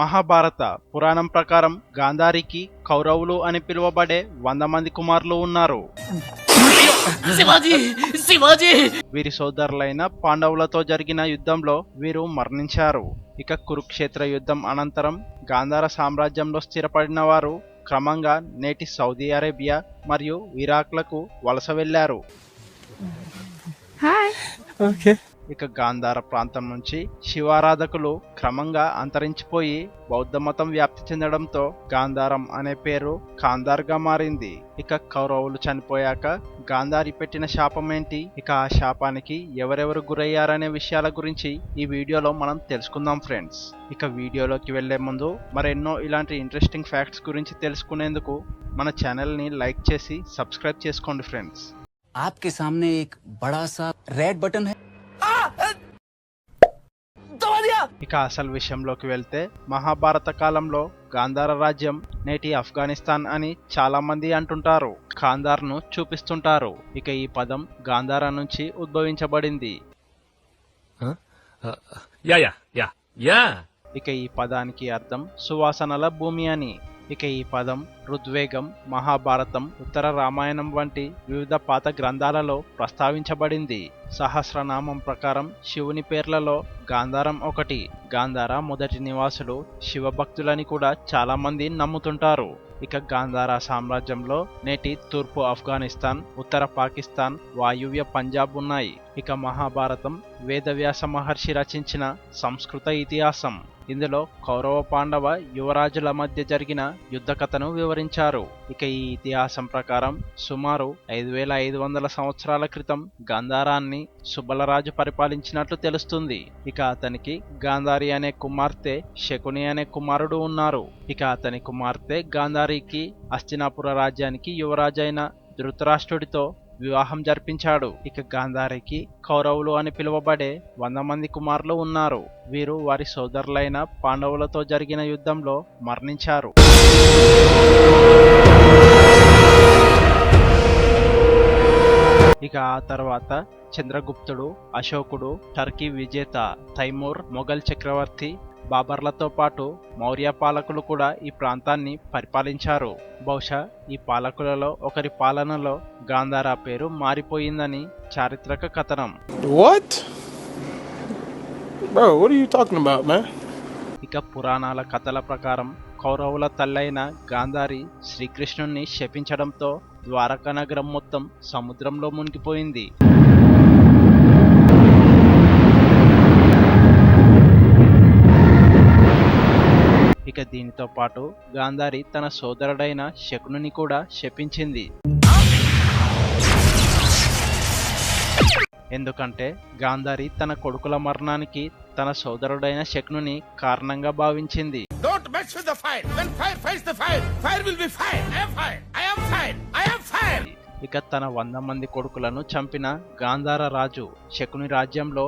మహాభారత పురాణం ప్రకారం గాంధారికి కౌరవులు అని పిలువబడే వంద మంది కుమారులు ఉన్నారు. వీరి సోదరులైన పాండవులతో జరిగిన యుద్ధంలో వీరు మరణించారు. ఇక కురుక్షేత్ర యుద్ధం అనంతరం గాంధార సామ్రాజ్యంలో స్థిరపడిన వారు క్రమంగా నేటి సౌదీ అరేబియా మరియు ఇరాక్లకు వలస వెళ్ళారు. ఇక గాంధార ప్రాంతం నుంచి శివారాధకులు క్రమంగా అంతరించిపోయి బౌద్ధ మతం వ్యాప్తి చెందడంతో గాంధారం అనే పేరు కాందార్గా మారింది ఇక కౌరవులు చనిపోయాక గాంధారి పెట్టిన శాపం ఏంటి ఇక ఆ శాపానికి ఎవరెవరు గురయ్యారనే విషయాల గురించి ఈ వీడియోలో మనం తెలుసుకుందాం ఫ్రెండ్స్ ఇక వీడియోలోకి వెళ్లే ముందు మరెన్నో ఇలాంటి ఇంట్రెస్టింగ్ ఫ్యాక్ట్స్ గురించి తెలుసుకునేందుకు మన ఛానల్ని లైక్ చేసి సబ్స్క్రైబ్ చేసుకోండి ఫ్రెండ్స్ आपके सामने एक बड़ा सा रेड बटन है ఇక అసలు విషయంలోకి వెళ్తే మహాభారత కాలంలో గాంధార రాజ్యం నేటి ఆఫ్ఘనిస్తాన్ అని చాలా మంది అంటుంటారు. ఖాందార్ను చూపిస్తుంటారు. ఇక ఈ పదం గాంధార నుంచి ఉద్భవించబడింది. ఇక ఈ పదానికి అర్థం సువాసనల భూమి అని. ఇక ఈ పదం ఋద్వేగం మహాభారతం ఉత్తర రామాయణం వంటి వివిధ పాత గ్రంథాలలో ప్రస్తావించబడింది. సహస్రనామం ప్రకారం శివుని పేర్లలో గాంధారం ఒకటి. గాంధార మొదటి నివాసులు శివభక్తులని కూడా చాలామంది నమ్ముతుంటారు. ఇక గాంధార సామ్రాజ్యంలో నేటి తూర్పు ఆఫ్ఘనిస్తాన్ ఉత్తర పాకిస్తాన్ వాయువ్య పంజాబ్ ఉన్నాయి. ఇక మహాభారతం వేదవ్యాస మహర్షి రచించిన సంస్కృత ఇతిహాసం. ఇందులో కౌరవ పాండవ యువరాజుల మధ్య జరిగిన యుద్ధ కథను వివరించారు. ఇక ఈ ఇతిహాసం ప్రకారం సుమారు ఐదు వేల ఐదు వందల సంవత్సరాల క్రితం గాంధారాన్ని సుబలరాజు పరిపాలించినట్లు తెలుస్తుంది. ఇక అతనికి గాంధారి అనే కుమార్తె శకుని అనే కుమారుడు ఉన్నారు. ఇక అతని కుమార్తె గాంధారికి అస్తినాపుర రాజ్యానికి యువరాజైన ధృతరాష్ట్రుడితో వివాహం జరిపించాడు. ఇక గాంధారికి కౌరవులు అని పిలువబడే వంద మంది కుమారులు ఉన్నారు. వీరు వారి సోదరులైన పాండవులతో జరిగిన యుద్ధంలో మరణించారు. ఇక ఆ తర్వాత చంద్రగుప్తుడు అశోకుడు టర్కీ విజేత తైమూర్ మొఘల్ చక్రవర్తి బాబర్లతో పాటు మౌర్య పాలకులు కూడా ఈ ప్రాంతాన్ని పరిపాలించారు. బహుశా ఈ పాలకులలో ఒకరి పాలనలో గాంధార పేరు మారిపోయిందని చారిత్రక కథనం? ఇక పురాణాల కథల ప్రకారం కౌరవుల తల్లైన గాంధారి శ్రీకృష్ణుణ్ణి శపించడంతో ద్వారకా నగరం మొత్తం సముద్రంలో మునిగిపోయింది. పాటు గాంధారి తన సోదరుడైన శకునుని కూడా శపించింది. ఎందుకంటే గాంధారి తన కొడుకుల మరణానికి తన సోదరుడైన శకునుని కారణంగా భావించింది. ఇక తన వంద మంది కొడుకులను చంపిన గాంధార రాజు శకుని రాజ్యంలో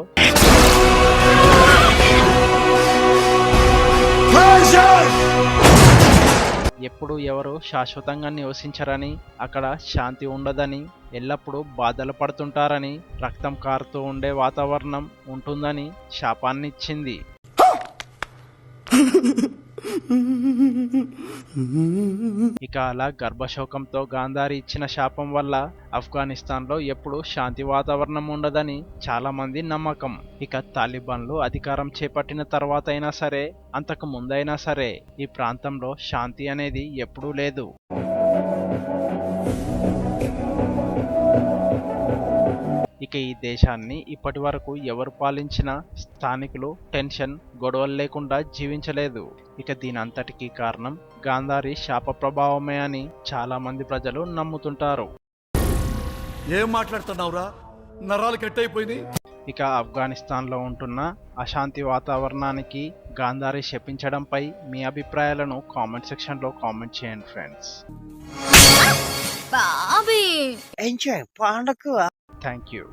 ఎప్పుడు ఎవరు శాశ్వతంగా నివసించరని అక్కడ శాంతి ఉండదని ఎల్లప్పుడూ బాధలు పడుతుంటారని రక్తం కారుతూ ఉండే వాతావరణం ఉంటుందని శాపాన్ని ఇచ్చింది ఇక అలా గర్భశోకంతో గాంధారి ఇచ్చిన శాపం వల్ల ఆఫ్ఘనిస్తాన్లో ఎప్పుడు శాంతి వాతావరణం ఉండదని చాలా మంది నమ్మకం. ఇక తాలిబాన్లు అధికారం చేపట్టిన తర్వాత అయినా సరే అంతకు ముందైనా సరే ఈ ప్రాంతంలో శాంతి అనేది ఎప్పుడూ లేదు. ఇక ఈ దేశాన్ని ఇప్పటి వరకు ఎవరు పాలించినా స్థానికులు టెన్షన్ గొడవలు లేకుండా జీవించలేదు. ఇక దీని అంతటికీ కారణం గాంధారి శాప ప్రభావమే అని చాలా మంది ప్రజలు నమ్ముతుంటారు. ఏం మాట్లాడుతున్నావురా? నరాలు కట్ అయిపోయింది ఇక ఆఫ్ఘనిస్తాన్లో ఉంటున్న అశాంతి వాతావరణానికి గాంధారి శపించడంపై మీ అభిప్రాయాలను కామెంట్ సెక్షన్లో కామెంట్ చేయండి ఫ్రెండ్స్. బాబీ! Thank you.